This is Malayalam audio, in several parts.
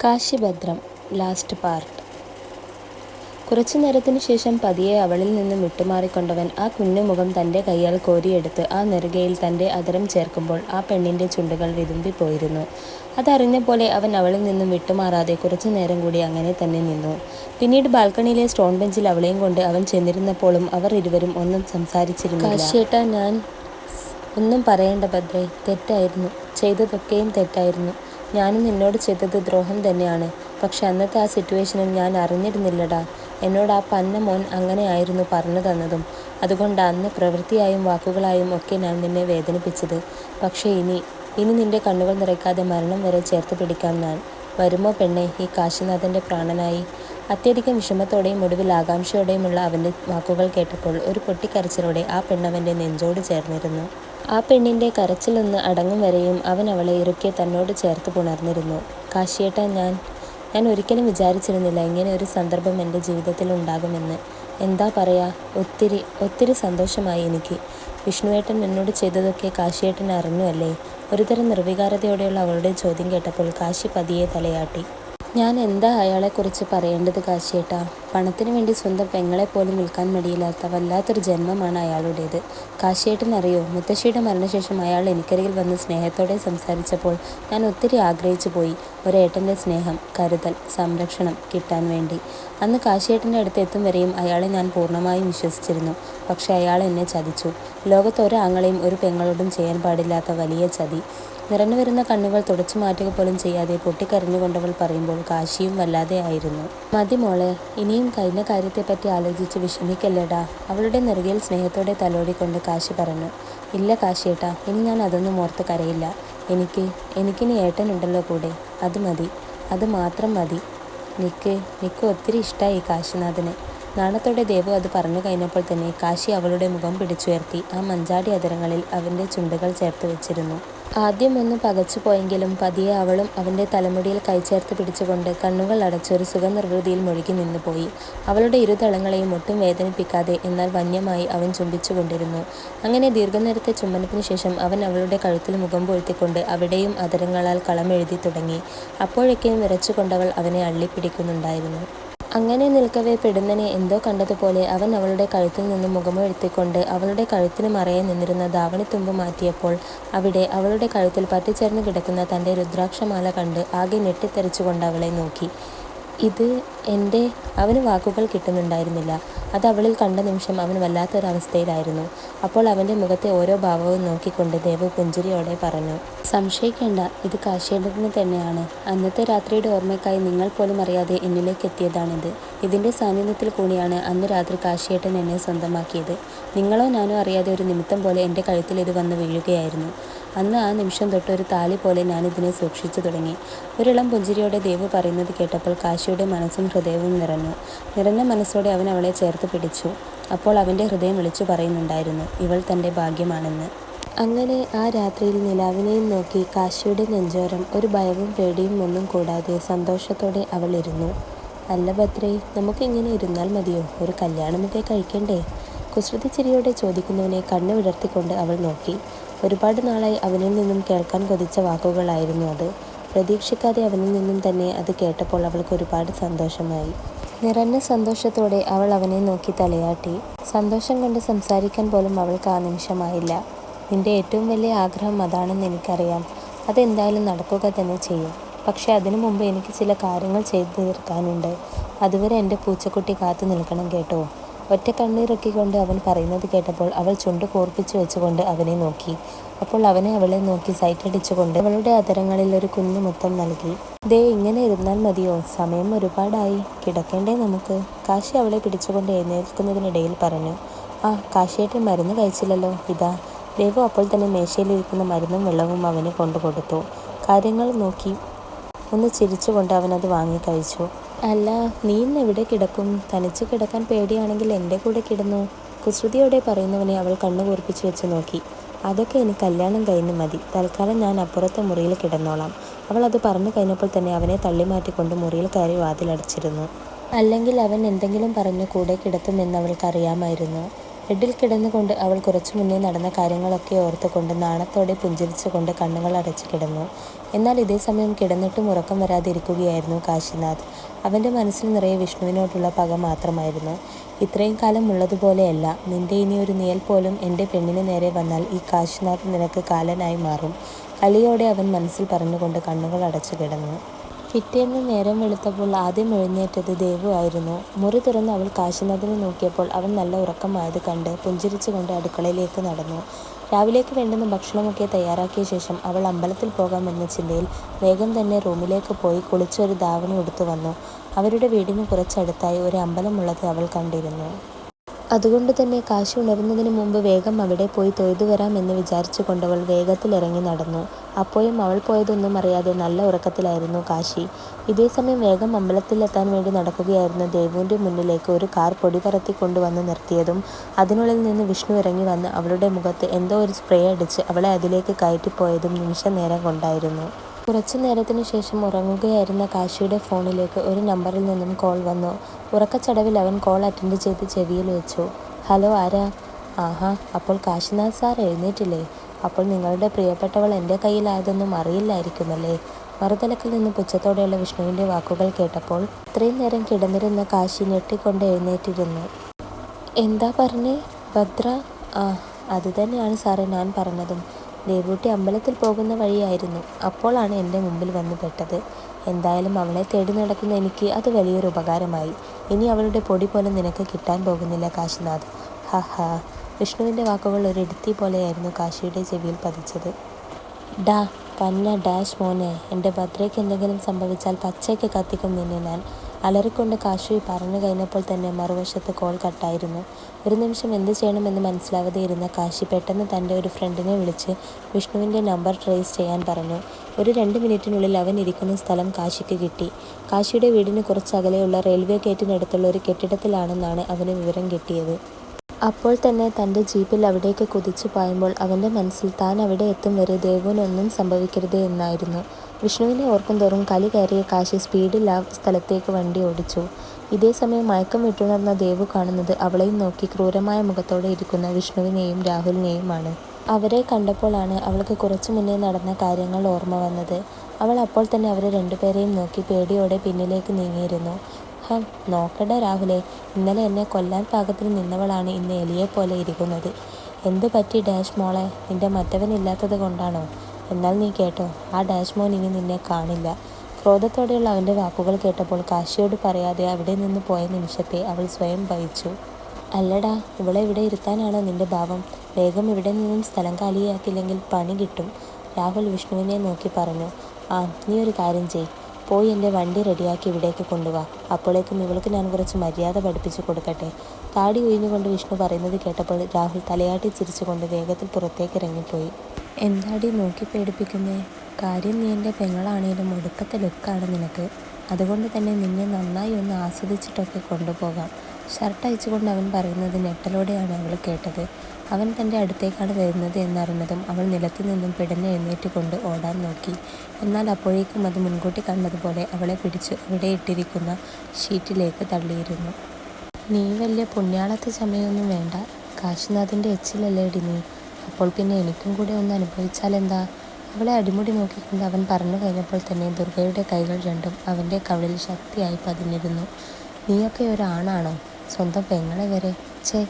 കാശിഭദ്രം ലാസ്റ്റ് പാർട്ട് കുറച്ചു നേരത്തിനു ശേഷം പതിയെ അവളിൽ നിന്നും വിട്ടുമാറിക്കൊണ്ടവൻ ആ കുഞ്ഞുമുഖം തന്റെ കൈയാൽ കോരിയെടുത്ത് ആ നെറുകയിൽ തന്റെ അതരം ചേർക്കുമ്പോൾ ആ പെണ്ണിന്റെ ചുണ്ടുകൾ വിതുമ്പിപ്പോയിരുന്നു അതറിഞ്ഞ പോലെ അവൻ അവളിൽ നിന്നും വിട്ടുമാറാതെ കുറച്ചു നേരം കൂടി അങ്ങനെ തന്നെ നിന്നു. പിന്നീട് ബാൽക്കണിയിലെ സ്റ്റോൺ ബെഞ്ചിൽ അവളെയും കൊണ്ട് അവൻ ചെന്നിരുന്നപ്പോഴും അവർ ഇരുവരും ഒന്നും സംസാരിച്ചിരുന്നു കാശിയേട്ടാ ഞാൻ ഒന്നും പറയേണ്ട ഭദ്രേ തെറ്റായിരുന്നു. ചെയ്തതൊക്കെയും തെറ്റായിരുന്നു. ഞാനും നിന്നോട് ചെയ്തത് ദ്രോഹം തന്നെയാണ്. പക്ഷെ അന്നത്തെ ആ സിറ്റുവേഷനിൽ ഞാൻ അറിഞ്ഞിരുന്നില്ലടാ. എന്നോട് ആ പന്ന മോൻ അങ്ങനെയായിരുന്നു പറഞ്ഞു തന്നതും. അതുകൊണ്ട് അന്ന് പ്രവൃത്തിയായും വാക്കുകളായും ഒക്കെ ഞാൻ നിന്നെ വേദനിപ്പിച്ചത്. പക്ഷേ ഇനി ഇനി നിന്റെ കണ്ണുകൾ നിറയ്ക്കാതെ മരണം വരെ ചേർത്ത് പിടിക്കാം ഞാൻ. വരുമോ പെണ്ണെ ഈ കാശിനാഥന്റെ പ്രാണനായി? അത്യധികം വിഷമത്തോടെയും ഒടുവിൽ ആകാംക്ഷയോടെയുമുള്ള അവന്റെ വാക്കുകൾ കേട്ടപ്പോൾ ഒരു പൊട്ടിക്കരച്ചിലോടെ ആ പെണ്ണവന്റെ നെഞ്ചോട് ചേർന്നിരുന്നു. ആ പെണ്ണിന്റെ കരച്ചിലൊന്ന് അടങ്ങും വരെയും അവൻ അവളെ ഇറുക്കെ തന്നോട് ചേർത്ത് പുണർന്നിരുന്നു. കാശിയേട്ട ഞാൻ ഞാൻ ഒരിക്കലും വിചാരിച്ചിരുന്നില്ല ഇങ്ങനെ ഒരു സന്ദർഭം എന്റെ ജീവിതത്തിൽ ഉണ്ടാകുമെന്ന്. എന്താ പറയാ ഒത്തിരി ഒത്തിരി സന്തോഷമായി എനിക്ക്. വിഷ്ണുവേട്ടൻ എന്നോട് ചെയ്തതൊക്കെ കാശിയേട്ടൻ അറിഞ്ഞു അല്ലേ? ഒരുതരം നിർവികാരതയോടെയുള്ള അവളുടെ ചോദ്യം കേട്ടപ്പോൾ കാശി പതിയെ തലയാട്ടി. ഞാൻ എന്താ അയാളെക്കുറിച്ച് പറയേണ്ടത് കാശിയേട്ടാ? പണത്തിന് വേണ്ടി സ്വന്തം പെങ്ങളെ പോലും വിൽക്കാൻ മടിയില്ലാത്ത വല്ലാത്തൊരു ജന്മമാണ് അയാളുടേത്. കാശിയേട്ടൻ അറിയോ മുത്തശ്ശിയുടെ മരണശേഷം അയാൾ എനിക്കരികിൽ വന്ന് സ്നേഹത്തോടെ സംസാരിച്ചപ്പോൾ ഞാൻ ഒത്തിരി ആഗ്രഹിച്ചു പോയി. ഒരേട്ടന്റെ സ്നേഹം കരുതൽ സംരക്ഷണം കിട്ടാൻ വേണ്ടി. അന്ന് കാശിയേട്ടന്റെ അടുത്ത് എത്തും വരെയും അയാളെ ഞാൻ പൂർണമായും വിശ്വസിച്ചിരുന്നു. പക്ഷേ അയാൾ എന്നെ ചതിച്ചു. ലോകത്ത് ഒരാങ്ങളെയും ഒരു പെങ്ങളോടും ചെയ്യാൻ പാടില്ലാത്ത വലിയ ചതി. നിറഞ്ഞു വരുന്ന കണ്ണുകൾ തുടച്ചു മാറ്റുക പോലും ചെയ്യാതെ പൊട്ടിക്കരഞ്ഞുകൊണ്ടവൾ പറയുമ്പോൾ കാശിയും വല്ലാതെ ആയിരുന്നു. മതി മോളെ ഇനിയും കഴിഞ്ഞ കാര്യത്തെപ്പറ്റി ആലോചിച്ച് വിഷമിക്കല്ലേടാ. അവളുടെ നെറുകയിൽ സ്നേഹത്തോടെ തലോടിക്കൊണ്ട് കാശി പറഞ്ഞു ഇല്ല കാശിയേട്ടാ ഇനി ഞാൻ അതൊന്നും ഓർത്ത് കരയില്ല. എനിക്ക് എനിക്കിനി ഏട്ടനുണ്ടല്ലോ കൂടെ അത് മതി അത് മാത്രം മതി. നിക്ക് നിക്ക് ഒത്തിരി ഇഷ്ടമായി കാശിനാഥന്. നാണത്തോടെ ദേവു അത് പറഞ്ഞു കഴിഞ്ഞപ്പോൾ തന്നെ കാശി അവളുടെ മുഖം പിടിച്ചുയർത്തി. ആ മഞ്ചാടി അതരങ്ങളിൽ അവന്റെ ചുണ്ടുകൾ ചേർത്ത് വെച്ചിരുന്നു. ആദ്യം ഒന്ന് പകച്ചു പോയെങ്കിലും പതിയെ അവളും അവന്റെ തലമുടിയിൽ കൈചേർത്ത് പിടിച്ചുകൊണ്ട് കണ്ണുകൾ അടച്ചൊരു സുഖനിർവൃതിയിൽ മുഴുകി നിന്നുപോയി. അവളുടെ ഇരുതളങ്ങളെയും ഒട്ടും വേദനിപ്പിക്കാതെ എന്നാൽ വന്യമായി അവൻ ചുംബിച്ചുകൊണ്ടിരുന്നു. അങ്ങനെ ദീർഘനേരത്തെ ചുംബനത്തിനു ശേഷം അവൻ അവളുടെ കഴുത്തിൽ മുഖം പൊഴുത്തിക്കൊണ്ട് അവിടെയും അതരങ്ങളാൽ കളമെഴുതി തുടങ്ങി. അപ്പോഴൊക്കെയും വിറച്ചുകൊണ്ടവൾ അവനെ അള്ളിപ്പിടിക്കുന്നുണ്ടായിരുന്നു. അങ്ങനെ നിൽക്കവേ പെടുന്നനെ എന്തോ കണ്ടതുപോലെ അവൻ അവളുടെ കഴുത്തിൽ നിന്ന് മുഖമുയർത്തിക്കൊണ്ട് അവളുടെ കഴുത്തിന് മറയെ നിന്നിരുന്ന ധാവണിത്തുമ്പ് മാറ്റിയപ്പോൾ അവിടെ അവളുടെ കഴുത്തിൽ പറ്റിച്ചേർന്ന് കിടക്കുന്ന തന്റെ രുദ്രാക്ഷമാല കണ്ട് ആകെ ഞെട്ടിത്തെറിച്ചുകൊണ്ട് അവളെ നോക്കി. ഇത് എന്റെ അവന് വാക്കുകൾ കിട്ടുന്നുണ്ടായിരുന്നില്ല. അത് അവളിൽ കണ്ട നിമിഷം അവൻ വല്ലാത്തൊരവസ്ഥയിലായിരുന്നു. അപ്പോൾ അവന്റെ മുഖത്തെ ഓരോ ഭാവവും നോക്കിക്കൊണ്ട് ദേവു പുഞ്ചിരിയോടെ പറഞ്ഞു. സംശയിക്കേണ്ട. ഇത് കാശേണ്ടതിന് തന്നെയാണ്. അന്നത്തെ രാത്രിയുടെ ഓർമ്മയ്ക്കായി നിങ്ങൾ പോലും അറിയാതെ എന്നിലേക്ക് എത്തിയതാണിത്. ഇതിന്റെ സാന്നിധ്യത്തിൽ കൂടിയാണ് അന്ന് രാത്രി കാശിയേട്ടൻ എന്നെ സ്വന്തമാക്കിയത്. നിങ്ങളോ ഞാനോ അറിയാതെ ഒരു നിമിത്തം പോലെ എന്റെ കഴുത്തിൽ ഇത് വന്ന് വീഴുകയായിരുന്നു. അന്ന് ആ നിമിഷം തൊട്ട് ഒരു താലി പോലെ ഞാനിതിനെ സൂക്ഷിച്ചു തുടങ്ങി. ഒരിളം പുഞ്ചിരിയോടെ ദേവ് പറയുന്നത് കേട്ടപ്പോൾ കാശിയുടെ മനസ്സും ഹൃദയവും നിറഞ്ഞു. നിറഞ്ഞ മനസ്സോടെ അവൻ അവളെ ചേർത്ത് പിടിച്ചു. അപ്പോൾ അവന്റെ ഹൃദയം വിളിച്ചു പറയുന്നുണ്ടായിരുന്നു ഇവൾ തന്റെ ഭാഗ്യമാണെന്ന്. അങ്ങനെ ആ രാത്രിയിൽ നിലാവിനെയും നോക്കി കാശിയുടെ നെഞ്ചോരം ഒരു ഭയവും പേടിയും ഒന്നും കൂടാതെ സന്തോഷത്തോടെ അവൾ ഇരുന്നു. അല്ല ഭദ്രേ നമുക്കിങ്ങനെ ഇരുന്നാൽ മതിയോ? ഒരു കല്യാണമൊക്കെ കഴിക്കണ്ടേ? കുസൃതി ചിരിയോടെ ചോദിക്കുന്നവനെ കണ്ണു വിടർത്തിക്കൊണ്ട് അവൾ നോക്കി. ഒരുപാട് നാളായി അവനിൽ നിന്നും കേൾക്കാൻ കൊതിച്ച വാക്കുകളായിരുന്നു അത്. പ്രതീക്ഷിക്കാതെ അവനിൽ നിന്നും തന്നെ അത് കേട്ടപ്പോൾ അവൾക്ക് ഒരുപാട് സന്തോഷമായി. നിറഞ്ഞ സന്തോഷത്തോടെ അവൾ അവനെ നോക്കി തലയാട്ടി. സന്തോഷം കൊണ്ട് സംസാരിക്കാൻ പോലും അവൾക്ക് ആ നിമിഷമായില്ല. നിന്റെ ഏറ്റവും വലിയ ആഗ്രഹം അതാണെന്ന് എനിക്കറിയാം. അതെന്തായാലും നടക്കുക തന്നെ ചെയ്യും. പക്ഷേ അതിനു മുമ്പ് എനിക്ക് ചില കാര്യങ്ങൾ ചെയ്തു തീർക്കാനുണ്ട്. അതുവരെ എന്റെ പൂച്ചക്കുട്ടി കാത്തു നിൽക്കണം കേട്ടോ. ഒറ്റ കണ്ണീറൊക്കിക്കൊണ്ട് അവൻ പറയുന്നത് കേട്ടപ്പോൾ അവൾ ചുണ്ട് കോർപ്പിച്ചു വെച്ചുകൊണ്ട് അവനെ നോക്കി. അപ്പോൾ അവനെ അവളെ നോക്കി സൈറ്റടിച്ചുകൊണ്ട് അവളുടെ അതരങ്ങളിൽ ഒരു കുഞ്ഞു മുത്തം നൽകി. ദേ ഇങ്ങനെ ഇരുന്നാൽ മതിയോ? സമയം ഒരുപാടായി. കിടക്കേണ്ടേ നമുക്ക്? കാശി അവളെ പിടിച്ചുകൊണ്ട് എഴുന്നേൽക്കുന്നതിനിടയിൽ പറഞ്ഞു. ആ കാശിയേട്ടൻ മരുന്ന് കഴിച്ചില്ലല്ലോ. ഇതാ. ദേവു അപ്പോൾ തന്നെ മേശയിലിരിക്കുന്ന മരുന്നും വെള്ളവും അവന് കൊണ്ടുകൊടുത്തു. കാര്യങ്ങൾ നോക്കി ഒന്ന് ചിരിച്ചുകൊണ്ട് അവനത് വാങ്ങിക്കഴിച്ചു അല്ല നീ ഇന്ന് എവിടെ കിടക്കും? തനിച്ച് കിടക്കാൻ പേടിയാണെങ്കിൽ എന്റെ കൂടെ കിടന്നു. കുസൃതിയോടെ പറയുന്നവനെ അവൾ കണ്ണു കൂർപ്പിച്ച് വെച്ച് നോക്കി. അതൊക്കെ എനിക്ക് കല്യാണം കഴിഞ്ഞ് മതി. തൽക്കാലം ഞാൻ അപ്പുറത്തെ മുറിയിൽ കിടന്നോളാം. അവൾ അത് പറഞ്ഞു കഴിഞ്ഞപ്പോൾ തന്നെ അവനെ തള്ളി മാറ്റിക്കൊണ്ട് മുറിയിൽ കയറി വാതിലടച്ചിരുന്നു. അല്ലെങ്കിൽ അവൻ എന്തെങ്കിലും പറഞ്ഞ് കൂടെ കിടത്തുമെന്ന് അവൾക്കറിയാമായിരുന്നു. ബെഡിൽ കിടന്നുകൊണ്ട് അവൾ കുറച്ചു മുന്നേ നടന്ന കാര്യങ്ങളൊക്കെ ഓർത്തുകൊണ്ട് നാണത്തോടെ പുഞ്ചിരിച്ചുകൊണ്ട് കണ്ണുകൾ അടച്ചു കിടന്നു. എന്നാൽ ഇതേ സമയം കിടന്നിട്ടും ഉറക്കം വരാതിരിക്കുകയായിരുന്നു കാശിനാഥ്. അവന്റെ മനസ്സിൽ നിറയെ വിഷ്ണുവിനോടുള്ള പക മാത്രമായിരുന്നു. ഇത്രയും കാലം ഉള്ളതുപോലെയല്ല. നിന്റെ ഇനി ഒരു നിയൽ പോലും എന്റെ പെണ്ണിന് നേരെ വന്നാൽ ഈ കാശിനാഥ് നിനക്ക് കാലനായി മാറും. കലിയോടെ അവൻ മനസ്സിൽ പറഞ്ഞുകൊണ്ട് കണ്ണുകൾ അടച്ചു കിടന്നു. പിറ്റേന്ന് നേരം വെളുത്തപ്പോൾ ആദ്യം എഴുന്നേറ്റത് ദേവു ആയിരുന്നു. മുറി തുറന്ന് അവൾ കാശിനാഥിനെ നോക്കിയപ്പോൾ അവൻ നല്ല ഉറക്കമായത് കണ്ട് പുഞ്ചിരിച്ചുകൊണ്ട് അടുക്കളയിലേക്ക് നടന്നു. രാവിലേക്ക് വേണ്ടുന്ന ഭക്ഷണമൊക്കെ തയ്യാറാക്കിയ ശേഷം അവൾ അമ്പലത്തിൽ പോകാമെന്ന ചിന്തയിൽ വേഗം തന്നെ റൂമിലേക്ക് പോയി കുളിച്ചൊരു ധാവണി എടുത്തു വന്നു. അവരുടെ വീടിന് കുറച്ചടുത്തായി ഒരു അമ്പലമുള്ളത് അവൾ കണ്ടിരുന്നു. അതുകൊണ്ട് തന്നെ കാശി ഉണരുന്നതിന് മുമ്പ് വേഗം അവിടെ പോയി തൊയ്തു വരാമെന്ന് എന്ന് വിചാരിച്ചുകൊണ്ടവൾ വേഗത്തിൽ ഇറങ്ങി നടന്നു. അപ്പോഴും അവൾ പോയതൊന്നും അറിയാതെ നല്ല ഉറക്കത്തിലായിരുന്നു കാശി. ഇതേസമയം വേഗം അമ്പലത്തിലെത്താൻ വേണ്ടി നടക്കുകയായിരുന്ന ദേവുവിന്റെ മുന്നിലേക്ക് ഒരു കാർ പൊടി പറത്തി കൊണ്ടുവന്ന് നിർത്തിയതും അതിനുള്ളിൽ നിന്ന് വിഷ്ണു ഇറങ്ങി വന്ന് അവളുടെ മുഖത്ത് എന്തോ ഒരു സ്പ്രേ അടിച്ച് അവളെ അതിലേക്ക് കയറ്റിപ്പോയതും നിമിഷനേരം കൊണ്ടായിരുന്നു. കുറച്ചു നേരത്തിനു ശേഷം ഉറങ്ങുകയായിരുന്ന കാശിയുടെ ഫോണിലേക്ക് ഒരു നമ്പറിൽ നിന്നും കോൾ വന്നു. ഉറക്കച്ചടവിൽ അവൻ കോൾ അറ്റൻഡ് ചെയ്ത് ചെവിയിൽ വെച്ചു. ഹലോ ആരാ? ആഹാ അപ്പോൾ കാശിനാഥ് സാർ എഴുന്നേറ്റില്ലേ? അപ്പോൾ നിങ്ങളുടെ പ്രിയപ്പെട്ടവൾ എന്റെ കയ്യിലായതൊന്നും അറിയില്ലായിരിക്കുമല്ലേ? മറുതലക്കിൽ നിന്ന് പുച്ഛത്തോടെയുള്ള വിഷ്ണുവിന്റെ വാക്കുകൾ കേട്ടപ്പോൾ ഇത്രയും നേരം കിടന്നിരുന്ന കാശി ഞെട്ടിക്കൊണ്ട് എഴുന്നേറ്റിരുന്നു. എന്താ പറഞ്ഞേ? ഭദ്ര? ആ അതുതന്നെയാണ് സാറേ ഞാൻ പറഞ്ഞതും. ദേവൂട്ടി അമ്പലത്തിൽ പോകുന്ന വഴിയായിരുന്നു. അപ്പോളാണ് എന്റെ മുമ്പിൽ വന്നു പെട്ടത്. എന്തായാലും അവളെ തേടി നടക്കുന്ന എനിക്ക് അത് വലിയൊരു ഉപകാരമായി. ഇനി അവളുടെ പൊടി പോലും നിനക്ക് കിട്ടാൻ പോകുന്നില്ല കാശിനാഥ്. ഹ ഹ വിഷ്ണുവിന്റെ വാക്കുകൾ ഒരു എടുത്തി പോലെയായിരുന്നു കാശിയുടെ ചെവിയിൽ പതിച്ചത്. ഡാ പന്ന ഡാഷ് മോനെ എന്റെ ഭദ്രയ്ക്ക് എന്തെങ്കിലും സംഭവിച്ചാൽ പച്ചയ്ക്ക് കത്തിക്കും നിന്നെ ഞാൻ. അലറിക്കൊണ്ട് കാശി പറഞ്ഞു കഴിഞ്ഞപ്പോൾ തന്നെ മറുവശത്ത് കോൾ കട്ടായിരുന്നു. ഒരു നിമിഷം എന്ത് ചെയ്യണമെന്ന് മനസ്സിലാവാതെ ഇരുന്ന കാശി പെട്ടെന്ന് തന്റെ ഒരു ഫ്രണ്ടിനെ വിളിച്ച് വിഷ്ണുവിന്റെ നമ്പർ ട്രേസ് ചെയ്യാൻ പറഞ്ഞു. ഒരു രണ്ട് മിനിറ്റിനുള്ളിൽ അവൻ ഇരിക്കുന്ന സ്ഥലം കാശിക്ക് കിട്ടി. കാശിയുടെ വീടിന് കുറച്ചകലെയുള്ള റെയിൽവേ ഗേറ്റിനടുത്തുള്ള ഒരു കെട്ടിടത്തിലാണെന്നാണ് അവന് വിവരം കിട്ടിയത്. അപ്പോൾ തന്നെ തന്റെ ജീപ്പിൽ അവിടേക്ക് കുതിച്ചു പായുമ്പോൾ അവന്റെ മനസ്സിൽ താൻ അവിടെ എത്തും വരെ ദേവനൊന്നും സംഭവിക്കരുത് എന്നായിരുന്നു. വിഷ്ണുവിനെ ഓർക്കുന്തോറും കലി കയറിയ കാശി സ്പീഡിൽ ആ സ്ഥലത്തേക്ക് വണ്ടി ഓടിച്ചു. ഇതേ സമയം മയക്കം വിട്ടുണർന്ന ദേവു കാണുന്നത് അവളെയും നോക്കി ക്രൂരമായ മുഖത്തോടെ ഇരിക്കുന്ന വിഷ്ണുവിനെയും രാഹുലിനെയുമാണ്. അവരെ കണ്ടപ്പോഴാണ് അവൾക്ക് കുറച്ചു മുന്നേ നടന്ന കാര്യങ്ങൾ ഓർമ്മ വന്നത്. അവൾ അപ്പോൾ തന്നെ അവരെ രണ്ടുപേരെയും നോക്കി പേടിയോടെ പിന്നിലേക്ക് നീങ്ങിയിരുന്നു. ഹ നോക്കട രാഹുലെ ഇന്നലെ എന്നെ കൊല്ലാൻ പാകത്തിന് നിന്നവളാണ് ഇന്ന് എലിയെ പോലെ ഇരിക്കുന്നത്. എന്ത് പറ്റി ഡാഷ് മോളെ നിന്റെ മറ്റവനില്ലാത്തത് കൊണ്ടാണോ? എന്നാൽ നീ കേട്ടോ ആ ഡാഷ് മോൻ ഇനി നിന്നെ കാണില്ല. ക്രോധത്തോടെയുള്ള അവന്റെ വാക്കുകൾ കേട്ടപ്പോൾ കാശിയോട് പറയാതെ അവിടെ നിന്ന് പോയ നിമിഷത്തെ അവൾ സ്വയം വഹിച്ചു. അല്ലടാ ഇവളെ ഇവിടെ ഇരുത്താനാണോ നിന്റെ ഭാവം? വേഗം ഇവിടെ നിന്നും സ്ഥലം കാലിയാക്കില്ലെങ്കിൽ പണി കിട്ടും രാഹുൽ വിഷ്ണുവിനെ നോക്കി പറഞ്ഞു. ആ നീ ഒരു കാര്യം ചെയ്. പോയി എന്റെ വണ്ടി റെഡിയാക്കി ഇവിടേക്ക് കൊണ്ടുവാ. അപ്പോഴേക്കും ഇവൾക്ക് ഞാൻ കുറച്ച് മര്യാദ പഠിപ്പിച്ചു കൊടുക്കട്ടെ. താടി ഉഴിഞ്ഞുകൊണ്ട് വിഷ്ണു പറയുന്നത് കേട്ടപ്പോൾ രാഹുൽ തലയാട്ടി ചിരിച്ചുകൊണ്ട് വേഗത്തിൽ പുറത്തേക്ക് ഇറങ്ങിപ്പോയി. എന്താടീ നോക്കി പേടിപ്പിക്കുന്നേ? കാര്യം നീ എന്റെ പെങ്ങളാണേലും ഒടുക്കത്തെ ലുക്കാണ് നിനക്ക്. അതുകൊണ്ട് തന്നെ നിന്നെ നന്നായി ഒന്ന് ആസ്വദിച്ചിട്ടൊക്കെ കൊണ്ടുപോകാം. ഷർട്ട് അയച്ചുകൊണ്ട് അവൻ പറയുന്നത് ഞെട്ടലോടെയാണ് അവൾ കേട്ടത്. അവൻ തന്റെ അടുത്തേക്കാണ് വരുന്നത് എന്നറിഞ്ഞതും അവൾ നിലത്തു നിന്നും എഴുന്നേറ്റ് കൊണ്ട് ഓടാൻ നോക്കി. എന്നാൽ അപ്പോഴേക്കും അത് മുൻകൂട്ടി കണ്ടതുപോലെ അവളെ പിടിച്ച് അവിടെ ഇട്ടിരിക്കുന്ന ഷീറ്റിലേക്ക് തള്ളിയിരുന്നു. നീ വലിയ പുണ്യാളത്തെ ചമയൊന്നും വേണ്ട. കാശിനാഥിന്റെ എച്ചിലല്ലേടി നീ. അപ്പോൾ പിന്നെ എനിക്കും കൂടെ ഒന്ന് അനുഭവിച്ചാൽ എന്താ അവളെ അടിമുടി നോക്കിക്കൊണ്ട് അവൻ പറഞ്ഞു കഴിഞ്ഞപ്പോൾ തന്നെ ദുർഗയുടെ കൈകൾ രണ്ടും അവന്റെ കവിളിൽ ശക്തിയായി പതിഞ്ഞിരുന്നു. നീയൊക്കെ ഒരാണാണോ? സ്വന്തം പെങ്ങളെ വരെ ചേ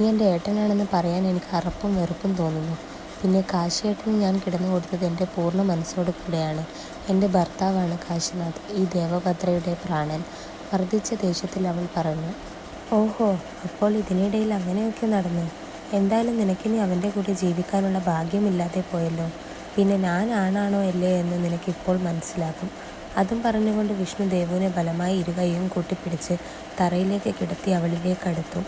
നീ എന്റെ ഏട്ടനാണെന്ന് പറയാൻ എനിക്ക് അറപ്പും വെറുപ്പും തോന്നുന്നു. പിന്നെ കാശിയേട്ടന് ഞാൻ കിടന്നു കൊടുത്തത് എന്റെ പൂർണ മനസ്സോട് കൂടെയാണ്. എന്റെ ഭർത്താവാണ് കാശിനാഥ് ഈ ദേവഭദ്രയുടെ പ്രാണൻ. വർദ്ധിച്ച ദേഷ്യത്തിൽ അവൾ പറഞ്ഞു. ഓഹോ അപ്പോൾ ഇതിനിടയിൽ അങ്ങനെയൊക്കെ നടന്നോ? എന്തായാലും നിനക്കിനി അവന്റെ കൂടെ ജീവിക്കാനുള്ള ഭാഗ്യമില്ലാതെ പോയല്ലോ. പിന്നെ ഞാൻ ആണാണോ അല്ലേ എന്ന് നിനക്കിപ്പോൾ മനസ്സിലാകും. അതും പറഞ്ഞുകൊണ്ട് വിഷ്ണു ദേവുവിനെ ബലമായി ഇരുകൈയും കൂട്ടിപ്പിടിച്ച് തറയിലേക്ക് കിടത്തി അവളിലേക്ക് അവളിലേക്കടുത്തു.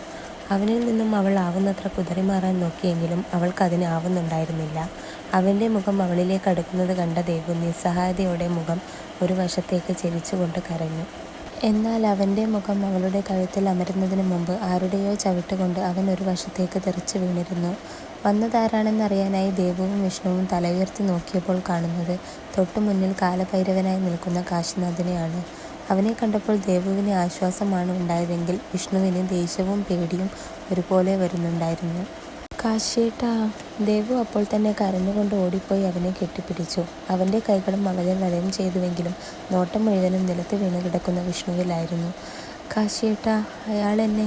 അവനിൽ നിന്നും അവൾ ആവുന്നത്ര കുതറിമാറാൻ നോക്കിയെങ്കിലും അവൾക്കതിന് ആവുന്നുണ്ടായിരുന്നില്ല. അവന്റെ മുഖം അവളിലേക്ക് അടുക്കുന്നത് കണ്ട ദേവു നിസ്സഹായതയോടെ മുഖം ഒരു വശത്തേക്ക് ചെരിച്ചുകൊണ്ട് കരഞ്ഞു. എന്നാൽ അവന്റെ മുഖം അവളുടെ കഴുത്തിൽ അമരുന്നതിന് മുമ്പ് ആരുടെയോ ചവിട്ടുകൊണ്ട് അവൻ ഒരു വശത്തേക്ക് തെറിച്ചു വീണിരുന്നു. വന്നതാരാണെന്നറിയാനായി ദേവവും വിഷ്ണുവും തലയുയർത്തി നോക്കിയപ്പോൾ കാണുന്നത് തൊട്ടു മുന്നിൽ കാലഭൈരവനായി നിൽക്കുന്ന കാശിനാഥിനെയാണ്. അവനെ കണ്ടപ്പോൾ ദേവുവിന് ആശ്വാസമാണ് ഉണ്ടായതെങ്കിൽ വിഷ്ണുവിന് ദേഷ്യവും പേടിയും ഒരുപോലെ വരുന്നുണ്ടായിരുന്നു. കാശിയേട്ടാ. ദേവു അപ്പോൾ തന്നെ കരഞ്ഞുകൊണ്ട് ഓടിപ്പോയി അവനെ കെട്ടിപ്പിടിച്ചു. അവന്റെ കൈകളും അവനെ വലയം ചെയ്തുവെങ്കിലും നോട്ടം മുഴുവനും നിലത്ത് വീണ് കിടക്കുന്ന വിഷ്ണുവിലായിരുന്നു. കാശിയേട്ടാ. എന്നെ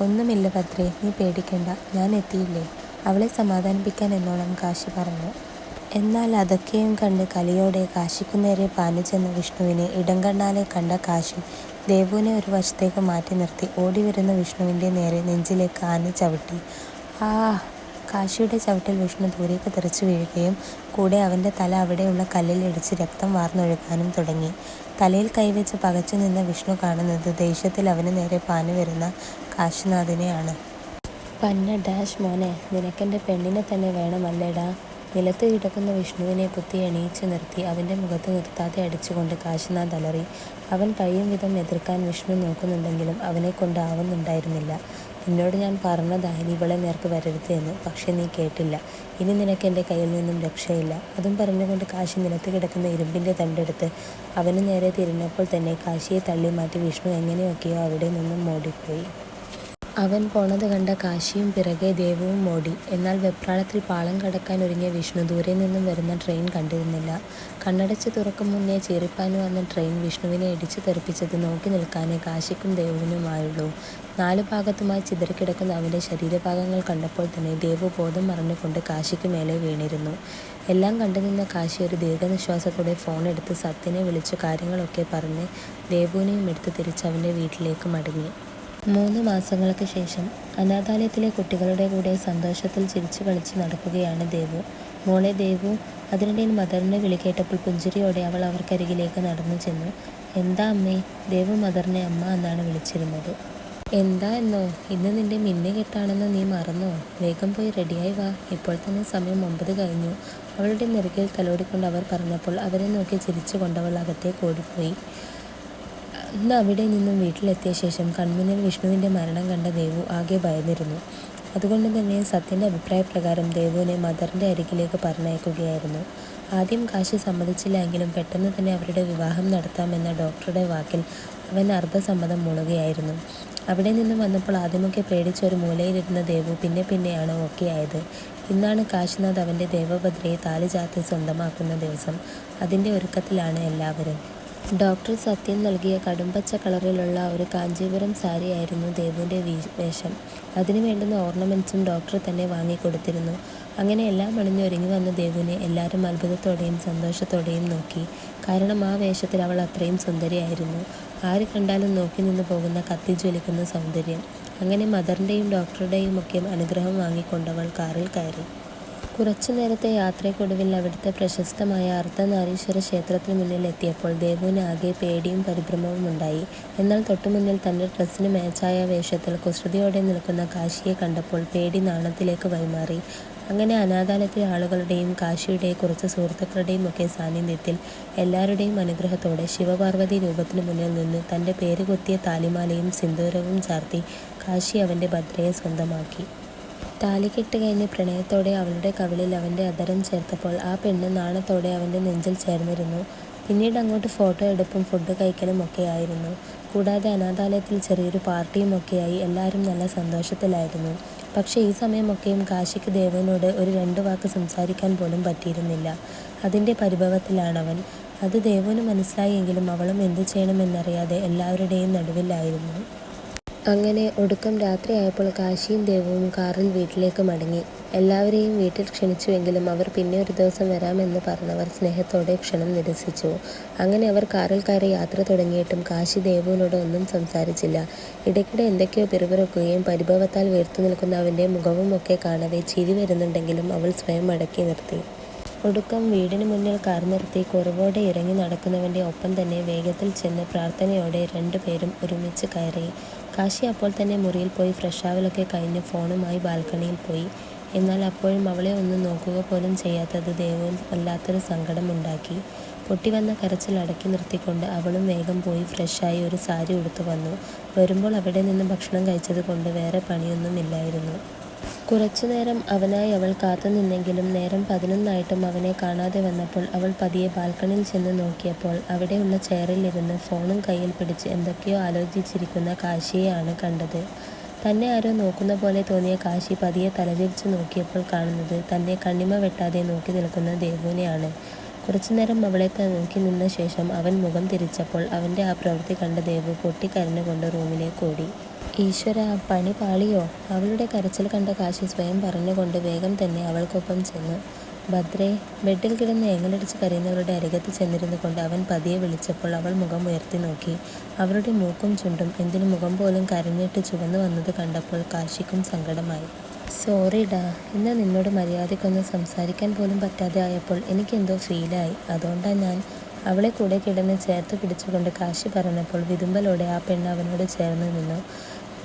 ഒന്നുമില്ല ഭദ്രേ. നീ പേടിക്കണ്ട. ഞാൻ എത്തിയില്ലേ. അവളെ സമാധാനിപ്പിക്കാൻ എന്നോളം കാശി പറഞ്ഞു. എന്നാൽ അതൊക്കെയും കണ്ട് കലിയോടെ കാശിക്കുനേരെ പാഞ്ഞുചെന്ന വിഷ്ണുവിനെ ഇടംകണ്ണാലെ കണ്ട കാശി ദേവുവിനെ ഒരു വശത്തേക്ക് മാറ്റി നിർത്തി ഓടിവരുന്ന വിഷ്ണുവിന്റെ നേരെ നെഞ്ചിലേക്ക് ആന ചവിട്ടി. ആഹ്. കാശിയുടെ ചവിട്ടിൽ വിഷ്ണു ദൂരേക്ക് തെറിച്ചു വീഴുകയും കൂടെ അവന്റെ തല അവിടെയുള്ള കല്ലിൽ ഇടിച്ച് രക്തം വാർന്നൊഴുകാനും തുടങ്ങി. തലയിൽ കൈവച്ച് പകച്ചു നിന്ന വിഷ്ണു കാണുന്നത് ദേഷ്യത്തിൽ അവന് നേരെ പാഞ്ഞുവരുന്ന കാശിനാഥിനെയാണ്. പന്ന ഡാഷ് മോനെ. നിനക്കെന്റെ പെണ്ണിനെ തന്നെ വേണമല്ലേടാ നിലത്ത് കിടക്കുന്ന വിഷ്ണുവിനെ കുത്തി എണീച്ചു നിർത്തി അവന്റെ മുഖത്ത് നിർത്താതെ അടിച്ചുകൊണ്ട് കാശിനാഥ് അലറി. അവൻ കഴിയും വിധം എതിർക്കാൻ വിഷ്ണു നോക്കുന്നുണ്ടെങ്കിലും അവനെ ആവുന്നുണ്ടായിരുന്നില്ല. നിന്നോട് ഞാൻ പറഞ്ഞതായി നീ ഇവളെ നേർക്ക് വരരുത് എന്ന്. പക്ഷേ നീ കേട്ടില്ല. ഇനി നിനക്ക് എന്റെ കയ്യിൽ നിന്നും രക്ഷയില്ല. അതും പറഞ്ഞുകൊണ്ട് കാശി നിലത്ത് കിടക്കുന്ന ഇരുമ്പിന്റെ തണ്ടെടുത്ത് അവന് നേരെ തിരിഞ്ഞപ്പോൾ തന്നെ കാശിയെ തള്ളി മാറ്റി വിഷ്ണു എങ്ങനെയൊക്കെയോ അവിടെ നിന്നും ഓടിപ്പോയി. അവൻ പോണത് കണ്ട കാശിയും പിറകെ ദേവവും മോടി എന്നാൽ വെപ്രാളത്തിൽ പാളം കടക്കാൻ ഒരുങ്ങിയ വിഷ്ണു ദൂരെ നിന്നും വരുന്ന ട്രെയിൻ കണ്ടിരുന്നില്ല. കണ്ണടച്ച് തുറക്കും മുന്നേ ചീറിപ്പാഞ്ഞു വന്ന ട്രെയിൻ വിഷ്ണുവിനെ ഇടിച്ചു തെറിപ്പിച്ചത് നോക്കി നിൽക്കാനേ കാശിക്കും ദേവുവിനുമായുള്ളൂ. നാലുഭാഗത്തുമായി ചിതറിക്കിടക്കുന്ന അവന്റെ ശരീരഭാഗങ്ങൾ കണ്ടപ്പോൾ തന്നെ ദേവു ബോധം മറഞ്ഞുകൊണ്ട് കാശിക്ക് മേലെ വീണിരുന്നു. എല്ലാം കണ്ടുനിന്ന കാശി ഒരു ദീർഘനിശ്വാസത്തോടെ ഫോൺ എടുത്ത് സത്യനെ വിളിച്ചു കാര്യങ്ങളൊക്കെ പറഞ്ഞ് ദേവുവിനെയും എടുത്ത് തിരിച്ച് അവന്റെ വീട്ടിലേക്ക് മടങ്ങി. മൂന്ന് മാസങ്ങൾക്ക് ശേഷം അനാഥാലയത്തിലെ കുട്ടികളുടെ കൂടെ സന്തോഷത്തിൽ ചിരിച്ചു കളിച്ച് നടക്കുകയാണ് ദേവു. മോളെ ദേവു. അതിനിടയിൽ മദറിനെ വിളി കേട്ടപ്പോൾ പുഞ്ചിരിയോടെ അവൾ അവർക്കരികിലേക്ക് നടന്നു ചെന്നു എന്താ അമ്മേ. ദേവു മദറിനെ അമ്മ എന്നാണ് വിളിച്ചിരുന്നത്. എന്താ എന്നോ. ഇന്ന് നിന്റെ മിന്നുകെട്ടാണെന്ന് നീ മറന്നോ. വേഗം പോയി റെഡിയായി വാ. ഇപ്പോൾ തന്നെ സമയം ഒമ്പത് കഴിഞ്ഞു. അവളുടെ നെറുകയിൽ തലോടിക്കൊണ്ട് അവർ പറഞ്ഞപ്പോൾ അവരെ നോക്കി ചിരിച്ചുകൊണ്ടവൾ അകത്തേക്ക് ഓടിപ്പോയി. അന്ന് അവിടെ നിന്നും വീട്ടിലെത്തിയ ശേഷം കൺമുന്നിൽ വിഷ്ണുവിന്റെ മരണം കണ്ട ദേവു ആകെ ഭയന്നിരുന്നു. അതുകൊണ്ട് തന്നെ സത്യന്റെ അഭിപ്രായ പ്രകാരം ദേവുവിനെ മദറിന്റെ അരികിലേക്ക് പറഞ്ഞയക്കുകയായിരുന്നു. ആദ്യം കാശി സമ്മതിച്ചില്ല എങ്കിലും പെട്ടെന്ന് തന്നെ അവരുടെ വിവാഹം നടത്താമെന്ന ഡോക്ടറുടെ വാക്കിൽ അവൻ അർദ്ധസമ്മതം മൂളുകയായിരുന്നു. അവിടെ നിന്നും വന്നപ്പോൾ ആദ്യമൊക്കെ പേടിച്ച ഒരു മൂലയിലിരുന്ന ദേവു പിന്നെ പിന്നെയാണ് ഓക്കെ ആയത് ഇന്നാണ് കാശിനാഥ് അവന്റെ ദേവഭദ്രയെ താലി ചാർത്തി സ്വന്തമാക്കുന്ന ദിവസം. അതിന്റെ ഒരുക്കത്തിലാണ് എല്ലാവരും. ഡോക്ടർ സത്യൻ നൽകിയ കടുംപച്ച കളറിലുള്ള ഒരു കാഞ്ചീപുരം സാരിയായിരുന്നു വീ വേഷം. അതിനു വേണ്ടുന്ന ഓർണമെന്റ്സും ഡോക്ടർ തന്നെ വാങ്ങിക്കൊടുത്തിരുന്നു. അങ്ങനെ എല്ലാം അണിഞ്ഞ് ഒരുങ്ങിവന്ന ദേവുവിനെ എല്ലാവരും അത്ഭുതത്തോടെയും സന്തോഷത്തോടെയും നോക്കി. കാരണം ആ വേഷത്തിൽ അവൾ അത്രയും സുന്ദരിയായിരുന്നു. ആര് കണ്ടാലും നോക്കി നിന്ന് പോകുന്ന കത്തിജ്വലിക്കുന്ന സൗന്ദര്യം. അങ്ങനെ മദറിന്റെയും ഡോക്ടറുടെയും ഒക്കെ അനുഗ്രഹം വാങ്ങിക്കൊണ്ടവൾ കാറിൽ കയറി. കുറച്ചുനേരത്തെ യാത്രയ്ക്കൊടുവിൽ അവിടുത്തെ പ്രശസ്തമായ അർദ്ധനാരീശ്വര ക്ഷേത്രത്തിന് മുന്നിൽ എത്തിയപ്പോൾ ദേവുവിന് ആകെ പേടിയും പരിഭ്രമവും ഉണ്ടായി എന്നാൽ തൊട്ടുമുന്നിൽ തന്റെ ഡ്രസ്സിന് മാച്ചായ വേഷത്തിൽ കുസൃതിയോടെ നിൽക്കുന്ന കാശിയെ കണ്ടപ്പോൾ പേടി നാണത്തിലേക്ക് വൈമാറി അങ്ങനെ അനാഥാലയത്തിലെ ആളുകളുടെയും കാശിയുടെ കുറച്ച് സുഹൃത്തുക്കളുടെയും ഒക്കെ സാന്നിധ്യത്തിൽ എല്ലാവരുടെയും അനുഗ്രഹത്തോടെ ശിവപാർവതി രൂപത്തിനു മുന്നിൽ നിന്ന് തന്റെ പേര് കൊത്തിയ താലിമാലയും സിന്ദൂരവും ചാർത്തി കാശി അവന്റെ ഭദ്രയെ സ്വന്തമാക്കി. താലികെട്ട് കഴിഞ്ഞ് പ്രണയത്തോടെ അവളുടെ കവിളിൽ അവന്റെ അധരം ചേർത്തപ്പോൾ ആ പെണ്ണ് നാണത്തോടെ അവന്റെ നെഞ്ചിൽ ചേർന്നിരുന്നു. പിന്നീട് അങ്ങോട്ട് ഫോട്ടോ എടുപ്പും ഫുഡ് കഴിക്കലും ഒക്കെ ആയിരുന്നു കൂടാതെ അനാഥാലയത്തിൽ ചെറിയൊരു പാർട്ടിയും ഒക്കെയായി എല്ലാവരും നല്ല സന്തോഷത്തിലായിരുന്നു. പക്ഷേ ഈ സമയമൊക്കെയും കാശിക്ക് ദേവനോട് ഒരു രണ്ട് വാക്ക് സംസാരിക്കാൻ പോലും പറ്റിയിരുന്നില്ല. അതിന്റെ പരിഭവത്തിലാണവൻ. അത് ദേവന് മനസ്സിലായെങ്കിലും അവളും എന്ത് ചെയ്യണമെന്നറിയാതെ എല്ലാവരുടെയും നടുവിലായിരുന്നു. അങ്ങനെ ഒടുക്കം രാത്രിയായപ്പോൾ കാശിയും ദേവവും കാറിൽ വീട്ടിലേക്ക് മടങ്ങി. എല്ലാവരെയും വീട്ടിൽ ക്ഷണിച്ചുവെങ്കിലും അവർ പിന്നെ ഒരു ദിവസം വരാമെന്ന് പറഞ്ഞവർ സ്നേഹത്തോടെ ക്ഷണം നിരസിച്ചു. അങ്ങനെ അവർ കാറിൽ കയറി യാത്ര തുടങ്ങിയിട്ടും കാശി ദേവുവിനോട് ഒന്നും സംസാരിച്ചില്ല. ഇടയ്ക്കിടെ എന്തൊക്കെയോ പിറുപിറുക്കുകയും പരിഭവത്താൽ വീർത്തു നിൽക്കുന്ന അവന്റെ മുഖവുമൊക്കെ കാണവേ ചിരി വരുന്നുണ്ടെങ്കിലും അവൾ സ്വയം മടക്കി നിർത്തി. ഒടുക്കം വീടിന് മുന്നിൽ കാർ നിർത്തി കുറവോടെ ഇറങ്ങി നടക്കുന്നവന്റെ ഒപ്പം തന്നെ വേഗത്തിൽ ചെന്ന് പ്രാർത്ഥനയോടെ രണ്ടുപേരും ഒരുമിച്ച് കയറി. കാശി അപ്പോൾ തന്നെ മുറിയിൽ പോയി ഫ്രഷാവലൊക്കെ കഴിഞ്ഞ് ഫോണുമായി ബാൽക്കണിയിൽ പോയി. എന്നാൽ അപ്പോഴും അവളെ ഒന്ന് നോക്കുക പോലും ചെയ്യാത്തത് ദേവവും വല്ലാത്തൊരു സങ്കടമുണ്ടാക്കി. പൊട്ടിവന്ന കരച്ചിൽ അടക്കി നിർത്തിക്കൊണ്ട് അവളും വേഗം പോയി ഫ്രഷായി ഒരു സാരി ഉടുത്തു വന്നു. വരുമ്പോൾ അവിടെ നിന്ന് ഭക്ഷണം കഴിച്ചത് കൊണ്ട് വേറെ പണിയൊന്നും ഇല്ലായിരുന്നു. കുറച്ചുനേരം അവനായി അവൾ കാത്തുനിന്നെങ്കിലും നേരം പതിനൊന്നായിട്ടും അവനെ കാണാതെ വന്നപ്പോൾ അവൾ പതിയെ ബാൽക്കണിയിൽ ചെന്ന് നോക്കിയപ്പോൾ അവിടെയുള്ള ചെയറിലിരുന്ന് ഫോണും കയ്യിൽ പിടിച്ച് എന്തൊക്കെയോ ആലോചിച്ചിരിക്കുന്ന കാശിയെയാണ് കണ്ടത്. തന്നെ ആരോ നോക്കുന്ന പോലെ തോന്നിയ കാശി പതിയെ തലതിരിച്ച് നോക്കിയപ്പോൾ കാണുന്നത് തന്നെ കണ്ണിമ വെട്ടാതെ നോക്കി നിൽക്കുന്ന ദേവുവിനെയാണ്. കുറച്ചുനേരം അവളെ നോക്കി നിന്ന ശേഷം അവൻ മുഖം തിരിച്ചപ്പോൾ അവന്റെ ആ പ്രവൃത്തി കണ്ട ദേവു പൊട്ടിക്കരഞ്ഞുകൊണ്ട് റൂമിലേക്ക് ഓടി. ഈശ്വരാ പണി പാളിയോ? അവളുടെ കരച്ചിൽ കണ്ട കാശി സ്വയം പറഞ്ഞുകൊണ്ട് വേഗം തന്നെ അവൾക്കൊപ്പം ചെന്നു. ഭദ്രെ ബെഡിൽ കിടന്ന് ഏങ്ങലടിച്ച് കരയുന്നവരുടെ അരികത്ത് ചെന്നിരുന്നു കൊണ്ട് അവൻ പതിയെ വിളിച്ചപ്പോൾ അവൾ മുഖം ഉയർത്തി നോക്കി. അവരുടെ മൂക്കും ചുണ്ടും എന്തിനു മുഖം പോലും കരഞ്ഞിട്ട് ചുവന്നു വന്നത് കണ്ടപ്പോൾ കാശിക്കും സങ്കടമായി. സോറിഡാ ഇന്ന് നിന്നോട് മര്യാദയ്ക്കൊന്ന് സംസാരിക്കാൻ പോലും പറ്റാതെ ആയപ്പോൾ എനിക്കെന്തോ ഫീലായി. അതുകൊണ്ടാണ് ഞാൻ. അവളെ കൂടെ കിടന്ന് ചേർത്ത് പിടിച്ചുകൊണ്ട് കാശി പറഞ്ഞപ്പോൾ വിതുമ്പലോടെ ആ പെണ്ണ് അവനോട് ചേർന്ന് നിന്നു.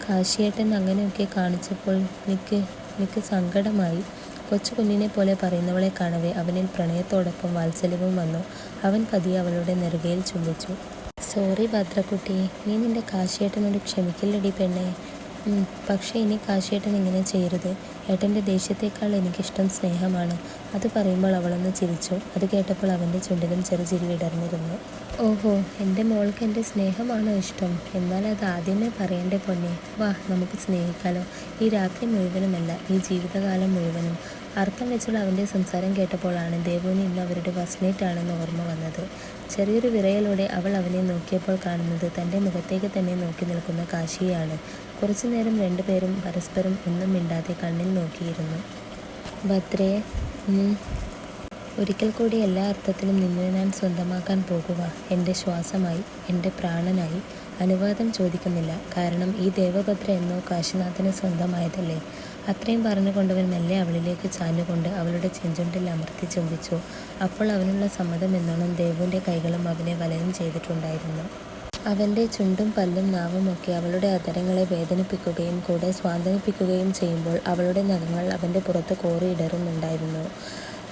കാശിയേട്ടൻ അങ്ങനെയൊക്കെ കാണിച്ചപ്പോൾ നിക്ക് നിക്ക് സങ്കടമായി. കൊച്ചു കുഞ്ഞിനെ പോലെ പറയുന്നവളെ കാണവേ അവനിൽ പ്രണയത്തോടൊപ്പം വാത്സല്യവും വന്നു. അവൻ പതിയെ അവളുടെ നെറുകയിൽ ചുംബിച്ചു. സോറി ഭദ്രക്കുട്ടി നീ നിന്റെ കാശിയേട്ടനോട് ക്ഷമിക്കില്ലടി പെണ്ണേ. പക്ഷേ ഇനി കാശിയേട്ടൻ ഇങ്ങനെ ചെയ്യരുത്. ഏട്ടന്റെ ദേഷ്യത്തേക്കാൾ എനിക്കിഷ്ടം സ്നേഹമാണ്. അത് പറയുമ്പോൾ അവളൊന്ന് ചിരിച്ചു. അത് കേട്ടപ്പോൾ അവന്റെ ചുണ്ടിലും ചെറുചിരി വിടർന്നിരുന്നു. ഓഹോ എന്റെ മോൾക്ക് എന്റെ സ്നേഹമാണ് ഇഷ്ടം? എന്നാൽ അത് ആദ്യമേ പറയേണ്ട പൊന്നെ വാ നമുക്ക് സ്നേഹിക്കാലോ. ഈ രാത്രി മുഴുവനുമല്ല ഈ ജീവിതകാലം മുഴുവനും. അർത്ഥം വെച്ചുള്ള അവന്റെ സംസാരം കേട്ടപ്പോഴാണ് ദേവുവിന് ഇന്ന് അവരുടെ ഫസ്റ്റ് നൈറ്റ് ആണെന്ന് ഓർമ്മ വന്നത്. ചെറിയൊരു വിറയലോടെ അവൾ അവനെ നോക്കിയപ്പോൾ കാണുന്നത് തന്റെ മുഖത്തേക്ക് തന്നെ നോക്കി നിൽക്കുന്ന കാശിയെയാണ്. കുറച്ചുനേരം രണ്ടുപേരും പരസ്പരം ഒന്നും മിണ്ടാതെ കണ്ണിൽ നോക്കിയിരുന്നു. ഭദ്രേ ഉം ഒരിക്കൽ കൂടി എല്ലാ അർത്ഥത്തിലും നിന്നെ ഞാൻ സ്വന്തമാക്കാൻ പോകുക. എന്റെ ശ്വാസമായി എന്റെ പ്രാണനായി. അനുവാദം ചോദിക്കുന്നില്ല. കാരണം ഈ ദേവഭദ്ര എന്നോ കാശിനാഥന് സ്വന്തമായതല്ലേ. അത്രയും പറഞ്ഞുകൊണ്ടവൻ മെല്ലെ അവളിലേക്ക് ചാഞ്ഞുകൊണ്ട് അവളുടെ ചെഞ്ചുണ്ടിൽ അമർത്തി ചുംബിച്ചു. അപ്പോൾ അവനുള്ള സമ്മതം എന്നോണം ദേവുവിന്റെ കൈകളും അവനെ വലയം ചെയ്തിട്ടുണ്ടായിരുന്നു. അവന്റെ ചുണ്ടും പല്ലും നാവും ഒക്കെ അവളുടെ അധരങ്ങളെ വേദനിപ്പിക്കുകയും കൂടെ സ്വാന്തനിപ്പിക്കുകയും ചെയ്യുമ്പോൾ അവളുടെ നഖങ്ങൾ അവന്റെ പുറത്ത് കോറിയിടറുന്നുണ്ടായിരുന്നു.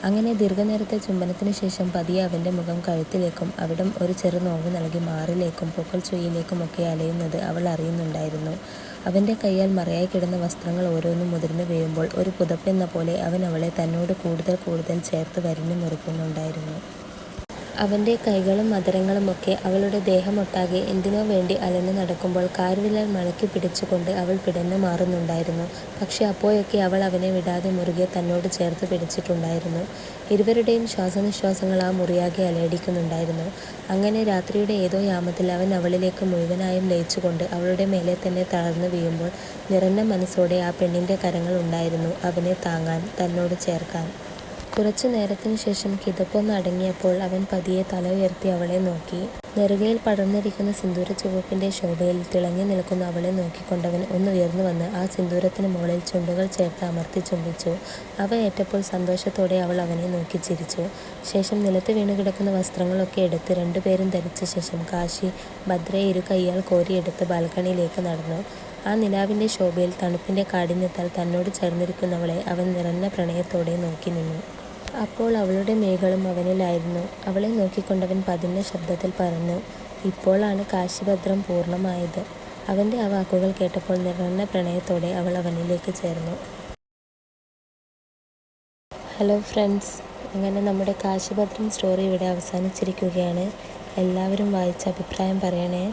അങ്ങനെ ദീർഘനേരത്തെ ചുംബനത്തിന് ശേഷം പതിയെ അവന്റെ മുഖം കഴുത്തിലേക്കും അവിടം ഒരു ചെറു നോവ് നൽകി മാറിലേക്കും പൊക്കൽ പൊക്കിൾച്ചൊയ്യിലേക്കുമൊക്കെ അലയുന്നത് അവൾ അറിയുന്നുണ്ടായിരുന്നു. അവന്റെ കൈയാൽ മറയായി കിടന്ന വസ്ത്രങ്ങൾ ഓരോന്നും മുതിർന്നു വീഴുമ്പോൾ ഒരു പുതപ്പെന്ന പോലെ അവൻ അവളെ തന്നോട് കൂടുതൽ കൂടുതൽ ചേർത്ത് വരിഞ്ഞു മുറുക്കുന്നുണ്ടായിരുന്നു. അവന്റെ കൈകളും അധരങ്ങളുമൊക്കെ അവളുടെ ദേഹമൊട്ടാകെ എന്തിനോ വേണ്ടി അലഞ്ഞു നടക്കുമ്പോൾ കാരുവിലാൽ മണക്കി പിടിച്ചുകൊണ്ട് അവൾ പിടഞ്ഞു മാറുന്നുണ്ടായിരുന്നു. പക്ഷെ അപ്പോഴൊക്കെ അവൾ അവനെ വിടാതെ മുറുകെ തന്നോട് ചേർത്ത് പിടിച്ചിട്ടുണ്ടായിരുന്നു. ഇരുവരുടെയും ശ്വാസനിശ്വാസങ്ങൾ ആ മുറിയാകെ അലയടിക്കുന്നുണ്ടായിരുന്നു. അങ്ങനെ രാത്രിയുടെ ഏതോ യാമത്തിൽ അവൻ അവളിലേക്ക് മുഴുവനായും ലയിച്ചുകൊണ്ട് അവളുടെ മേലെ തന്നെ തളർന്നു വീഴുമ്പോൾ നിറഞ്ഞ മനസ്സോടെ ആ പെണ്ണിന്റെ കരങ്ങൾ ഉണ്ടായിരുന്നു അവനെ താങ്ങാൻ, തന്നോട് ചേർക്കാൻ. കുറച്ചു നേരത്തിനു ശേഷം കിതപ്പൊന്ന് അടങ്ങിയപ്പോൾ അവൻ പതിയെ തല ഉയർത്തി അവളെ നോക്കി. നെറുകയിൽ പടർന്നിരിക്കുന്ന സിന്ദൂര ചുവപ്പിന്റെ ശോഭയിൽ തിളങ്ങി നിൽക്കുന്ന അവളെ നോക്കിക്കൊണ്ടവൻ ഒന്ന് ഉയർന്നു വന്ന് ആ സിന്ദൂരത്തിന് മുകളിൽ ചുണ്ടുകൾ ചേർത്ത് അമർത്തി ചുംബിച്ചു. അവ ഏറ്റപ്പോൾ സന്തോഷത്തോടെ അവൾ അവനെ നോക്കി ചിരിച്ചു. ശേഷം നിലത്ത് വീണുകിടക്കുന്ന വസ്ത്രങ്ങളൊക്കെ എടുത്ത് രണ്ടുപേരും ധരിച്ച ശേഷം കാശി ഭദ്രയെ ഇരു കൈയാൾ കോരിയെടുത്ത് ബാൽക്കണിയിലേക്ക് നടന്നു. ആ നിലാവിന്റെ ശോഭയിൽ തണുപ്പിന്റെ കാഠിന്യത്താൽ തന്നോട് ചേർന്നിരിക്കുന്നവളെ അവൻ നിറഞ്ഞ പ്രണയത്തോടെ നോക്കി നിന്നു. അപ്പോൾ അവളുടെ മേകളും അവനിലായിരുന്നു. അവളെ നോക്കിക്കൊണ്ടവൻ പതിഞ്ഞ ശബ്ദത്തിൽ പറഞ്ഞു. ഇപ്പോഴാണ് കാശിഭദ്രം പൂർണമായത്. അവന്റെ ആ വാക്കുകൾ കേട്ടപ്പോൾ നിറഞ്ഞ പ്രണയത്തോടെ അവൾ അവനിലേക്ക് ചേർന്നു. ഹലോ ഫ്രണ്ട്സ് അങ്ങനെ നമ്മുടെ കാശിഭദ്രം സ്റ്റോറി ഇവിടെ അവസാനിച്ചിരിക്കുകയാണ്. എല്ലാവരും വായിച്ച അഭിപ്രായം പറയണേ.